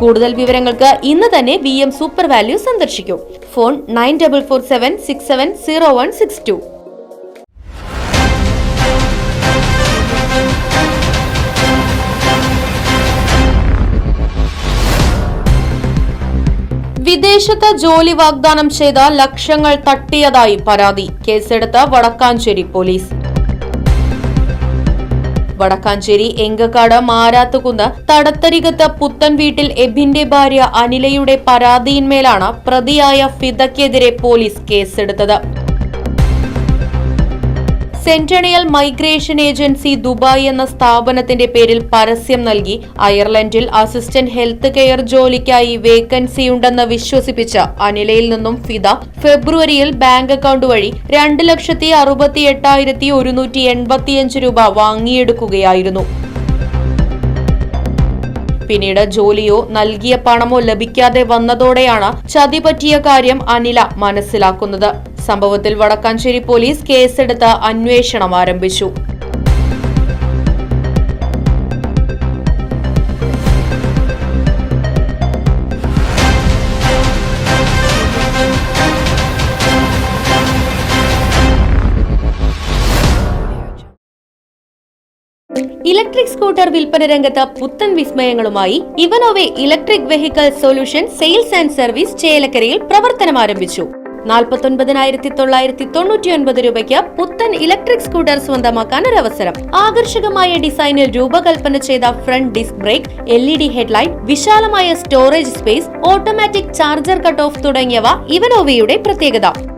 കൂടുതൽ വിവരങ്ങൾക്ക് ഇന്ന് തന്നെ വി എം സൂപ്പർ വാല്യൂ സന്ദർശിക്കൂ. Phone nine double four seven six seven zero one six two വിദേശത്ത് ജോലി വാഗ്ദാനം ചെയ്ത ലക്ഷങ്ങൾ തട്ടിയതായി പരാതി. കേസെടുത്ത വടക്കാഞ്ചേരി പോലീസ്. വടക്കാഞ്ചേരി എങ്കക്കാട് മാരാത്തുകുന്ന് തടത്തരികത്ത് പുത്തൻ വീട്ടിൽ എബിന്റെ ഭാര്യ അനിലയുടെ പരാതിയിന്മേലാണ് പ്രതിയായ ഫിദക്കെതിരെ പോലീസ് കേസെടുത്തത്. സെന്റണിയൽ മൈഗ്രേഷൻ ഏജൻസി ദുബായ് എന്ന സ്ഥാപനത്തിന്റെ പേരിൽ പരസ്യം നൽകി. അയർലൻഡിൽ അസിസ്റ്റന്റ് ഹെൽത്ത് കെയർ ജോലിക്കായി വേക്കൻസിയുണ്ടെന്ന് വിശ്വസിപ്പിച്ച അനിലയിൽ നിന്നും ഫിദ ഫെബ്രുവരിയിൽ ബാങ്ക് അക്കൗണ്ട് വഴി രണ്ട് ലക്ഷത്തി അറുപത്തി എട്ടായിരത്തി ഒരുന്നൂറ്റി എൺപത്തിയഞ്ച് രൂപ വാങ്ങിയെടുക്കുകയായിരുന്നു. പിന്നീട് ജോലിയോ നൽകിയ പണമോ ലഭിക്കാതെ വന്നതോടെയാണ് ചതി പറ്റിയ കാര്യം അനില മനസ്സിലാക്കുന്നത്. സംഭവത്തിൽ വടക്കാഞ്ചേരി പോലീസ് കേസെടുത്ത് അന്വേഷണം ആരംഭിച്ചു. ഇലക്ട്രിക് സ്കൂട്ടർ വിൽപ്പന രംഗത്ത് പുത്തൻ വിസ്മയങ്ങളുമായി Evanove electric vehicle solution sales and service ചേലക്കരയിൽ പ്രവർത്തനം ആരംഭിച്ചു. നാൽപ്പത്തൊൻപതിനായിരത്തി തൊള്ളായിരത്തി തൊണ്ണൂറ്റി ഒൻപത് രൂപയ്ക്ക് പുത്തൻ ഇലക്ട്രിക് സ്കൂട്ടർ സ്വന്തമാക്കാൻ ഒരു അവസരം ആകർഷകമായ ഡിസൈനിൽ രൂപകൽപ്പന ചെയ്ത front disc brake L E D headlight വിശാലമായ storage space automatic charger cut off തുടങ്ങിയവ ഇവനോവയുടെ പ്രത്യേകത.